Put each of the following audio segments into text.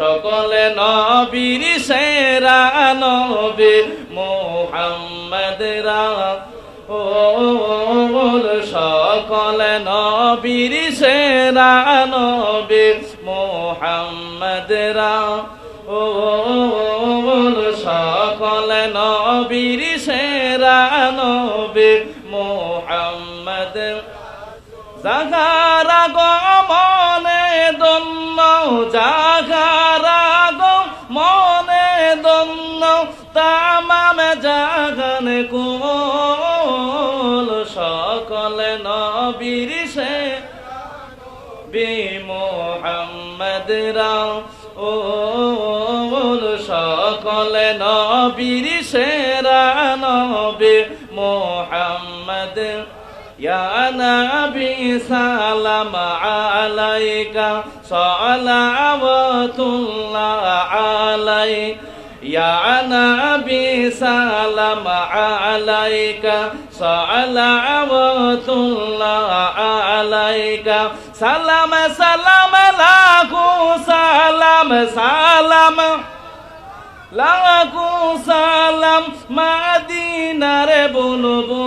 সকলে নবীর সেরা নবী মোহাম্মদ রাসূল। সকলে নবীর সেরা নবী মোহাম্মদ রাসূল। সকলে নবীর সেরা নবী মোহাম্মদ জাগারা গো মনে দন্ন জাগারা গো মনে দন্ন তামাম জাগান কুল, সকলে নবীর সে বি সকলে নবীর সেরা মোহাম্মদ يا نبي سلام عليك صلوات الله عليك يا نبي سلام عليك صلوات الله عليك سلام سلام لك سلام سلام লাখো সালাম মাদিনারে বলবো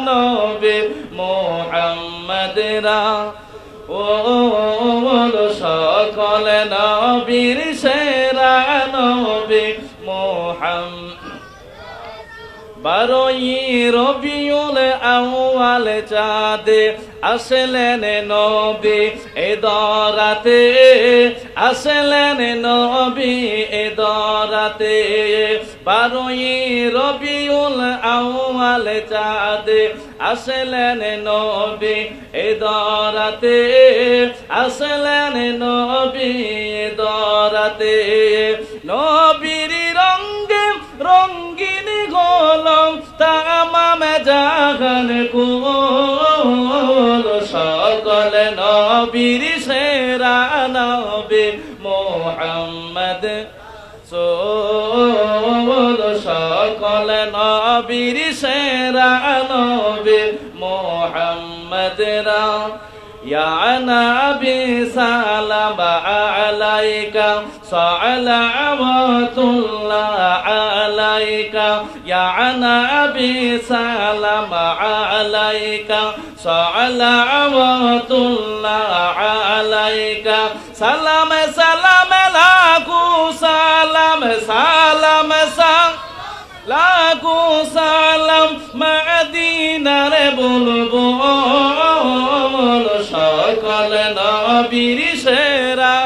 নবী মোহাম্মদ ও সকল নবীর সেরা নবী মোহাম বারোই রবিউল আউয়াল চাঁদে আসলেন নবী এ দরাতে, আসলেন নবী এ দরাতে। বারোই রবিউল আউয়াল চাঁদে, আসলেন নবী এ দরাতে, আসলেন নবী এ দরাতে। নবীর রঙ্গে রঙ্গিন গোলম, তামাম জাগান কুল নবীর সেরা নবী মোহাম্মদ সোল সকল নবীর সেরা নবী মোহাম্মদ রা يا نبي سلام عليك صلوات الله عليك يا نبي سلام عليك صلوات الله عليك সালাম সালাম লাখু সালাম সালাম লাখু সালাম, মাদিনার বলব সকল নবীর সেরা।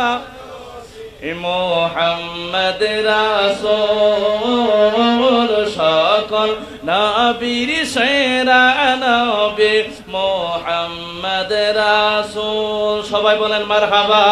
মোহাম্মদ রাসূল, সকল নবীর সেরা। নবী মোহাম্মদ রাসূল। সবাই বলেন মারহাবা।